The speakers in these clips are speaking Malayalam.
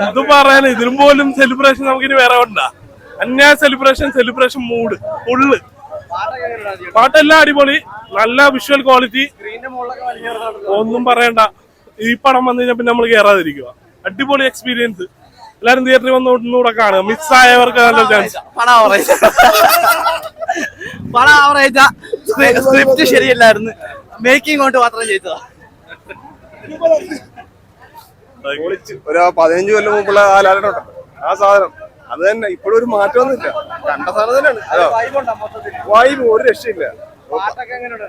എന്ത് പറയാൻ ഇതിലും പോലും സെലിബ്രേഷൻ നമുക്കിനി വേറെ ഉണ്ടാ അന്യായ സെലിബ്രേഷൻ സെലിബ്രേഷൻ മൂഡ് ഫുള്ള് പാട്ടെല്ലാം അടിപൊളി നല്ല വിഷ്വൽ ക്വാളിറ്റി ഒന്നും പറയണ്ട. ഈ പടം വന്നു കഴിഞ്ഞാൽ പിന്നെ നമ്മൾ കയറാതിരിക്കുക അടിപൊളി എക്സ്പീരിയൻസ് എല്ലാരും തിയേറ്ററിൽ വന്ന് ഒന്നുകൂടെ കാണുക. മിസ് ആയവർക്ക് നല്ല ചാൻസ് പടം ആവറേജ്. സ്ക്രിപ്റ്റ് ശരിയല്ലായിരുന്നു. മേക്കിംഗ് കൊണ്ട് മാത്രം ചെയ്തതാ. ഒരു പതിനഞ്ച് കൊല്ലം മുമ്പുള്ള ആ ലാലനുണ്ട് ആ സാധനം. അത് തന്നെ. ഇപ്പോഴും ഒരു മാറ്റമൊന്നുമില്ല കണ്ട സാധനം തന്നെയാണ്. വൈബ് ഒരു രക്ഷയില്ല.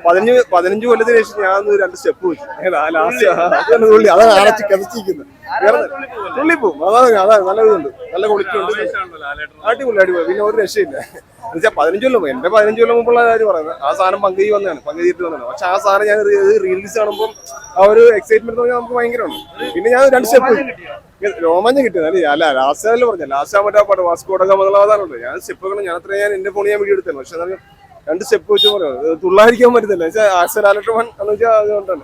പതിനഞ്ച് പതിനഞ്ച് കൊല്ലത്തിന് ശേഷം ഞാൻ രണ്ട് സ്റ്റെപ്പ് വെച്ചു. ലാസ്റ്റ് അതാണ് തുള്ളി. അതാണ് അടച്ച് കഥച്ചിരിക്കുന്നത് തുള്ളി പോവും അതാണ് അതാണ്. നല്ല ഇതുണ്ട്. നല്ല ക്വാളിറ്റി ഉണ്ട്. അടിപൊളി അടിപൊളി. പിന്നെ ഒരു രക്ഷയില്ല. എന്നുവെച്ചാൽ പതിനഞ്ച് കൊല്ലം എന്റെ പതിനഞ്ച് കൊല്ലം മുമ്പുള്ള കാര്യം പറയുന്നത് ആ സാധനം പങ്കുചെയ്യ വന്നതാണ്. പങ്കുചെയ്തിട്ട് വന്നതാണ്. പക്ഷെ ആ സാധനം ഞാൻ റീൽസ് കാണുമ്പോൾ ആ ഒരു എക്സൈറ്റ്മെന്റ് പറഞ്ഞാൽ നമുക്ക് ഭയങ്കരമാണ്. പിന്നെ ഞാൻ രണ്ട് സ്റ്റെപ്പ് രോമാഞ്ചം കിട്ടിയത് അല്ലേ അല്ല ലാസ്റ്റ് അല്ലേ പറഞ്ഞ ലാസ്റ്റ് ആ മറ്റേ പാട്ട് വാസ്കോടൊക്കെ മുതലാവാതാണല്ലോ ഞാൻ സ്റ്റെപ്പുകൾ ഞാൻ അത്ര ഞാൻ എന്റെ ഫോണിൽ ഞാൻ വീഡിയോ എടുത്തത് പക്ഷെ രണ്ട് സ്റ്റെപ്പ് വെച്ച് പറയാം തുള്ളായിരിക്കാൻ പറ്റത്തില്ല വൺ എന്ന് വെച്ചാൽ അതുകൊണ്ടാണ്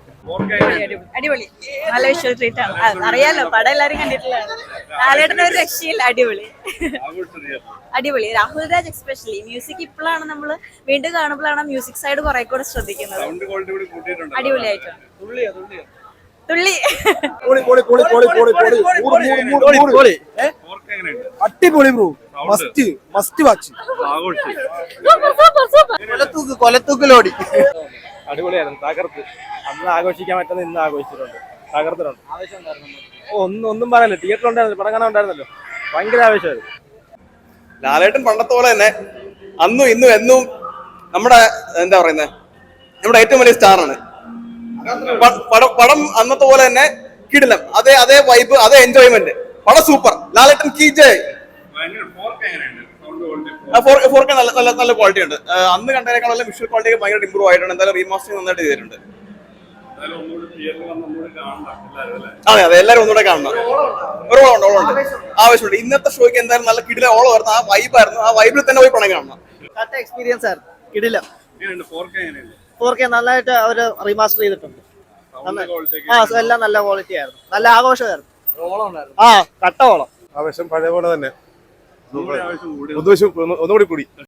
അടിപൊളി നല്ല വിഷ്വൽ ട്രീറ്റ് ആണ് അറിയാലോ പടം എല്ലാരും ഒരു അടിപൊളി അടിപൊളി രാഹുൽ രാജ് എക്സ്പെഷ്യലി മ്യൂസിക് ഇപ്പോഴാണ് നമ്മൾ വീണ്ടും കാണുമ്പോഴാണ് മ്യൂസിക് സൈഡ് കുറെ കൂടെ ശ്രദ്ധിക്കുന്നത് അടിപൊളിയായിട്ടാണ് തുള്ളി പൊളി പൊളി പൊളി പൊളി പൊളി പൊളി മൂട് മൂട് മൂട് മൂട് അടിപൊളി ബ്രോ മസ്റ്റ് മസ്റ്റ് വാച്ച് കൊലത്തൂക്ക് കൊലത്തൂക്കിലോടി അടിപൊളിയായിരുന്നു. തകർത്ത്. അന്ന് ആഘോഷിക്കാൻ പറ്റുന്ന ഇന്ന് ആഘോഷിച്ചിട്ടുണ്ട്. തകർത്തിട്ടുണ്ട്. ഒന്നും ഒന്നും പറയാനില്ല തിയേറ്ററിൽ ഉണ്ടായിരുന്നല്ലോ. പടം കാണാൻ ഉണ്ടായിരുന്നല്ലോ. ഭയങ്കര ആവേശമായിരുന്നു. ലാലേട്ടൻ പണ്ടത്തെ പോലെ തന്നെ അന്നും ഇന്നും എന്നും നമ്മുടെ എന്താ പറയുന്നത് നമ്മുടെ ഏറ്റവും വലിയ സ്റ്റാറാണ്. പടം പടം അന്നത്തെ പോലെ തന്നെ കിടിലം. അതേ അതേ വൈബ് അതേ എൻജോയ്മെന്റ് പടം സൂപ്പർ ലാലേട്ടൻ കീ ജയ്. ഫോർ കെ നല്ല നല്ല നല്ല ക്വാളിറ്റി ഉണ്ട്. അന്ന് കണ്ടതിനേക്കാളും വിഷ്വൽ ക്വാളിറ്റി ഭയങ്കര ഇമ്പ്രൂവ് ആയിട്ടുണ്ട്. എന്തായാലും റീമാസ്റ്റിംഗ് നന്നായിട്ട് ചെയ്തിട്ടുണ്ട്. അതെ അതെ എല്ലാവരും ഒന്നുകൂടെ കാണണം. ഒരു ഓളം ഉണ്ട് ഓളം ഉണ്ട്. ആവശ്യമുണ്ട് ഇന്നത്തെ ഷോയ്ക്ക് എന്തായാലും നല്ല കിടില ഓളം ആയിരുന്നു ആ വൈബ് ആയിരുന്നു. ആ വൈബിൽ തന്നെ പോയി പണം കാണണം. കട്ട എക്സ്പീരിയൻസ് ആയിരുന്നു. കിടിലം. ഫോർ കെ നന്നായിട്ട് അവർ റീമാസ്റ്റർ ചെയ്തിട്ടുണ്ട്. ആ എല്ലാം നല്ല ക്വാളിറ്റി ആയിരുന്നു. നല്ല ആഘോഷമായിരുന്നു. ആ കട്ട ഓളം ആവേശം പഴയ പോലെ തന്നെ. ഒന്നുകൂടി ഒന്നുകൂടി കൂടി.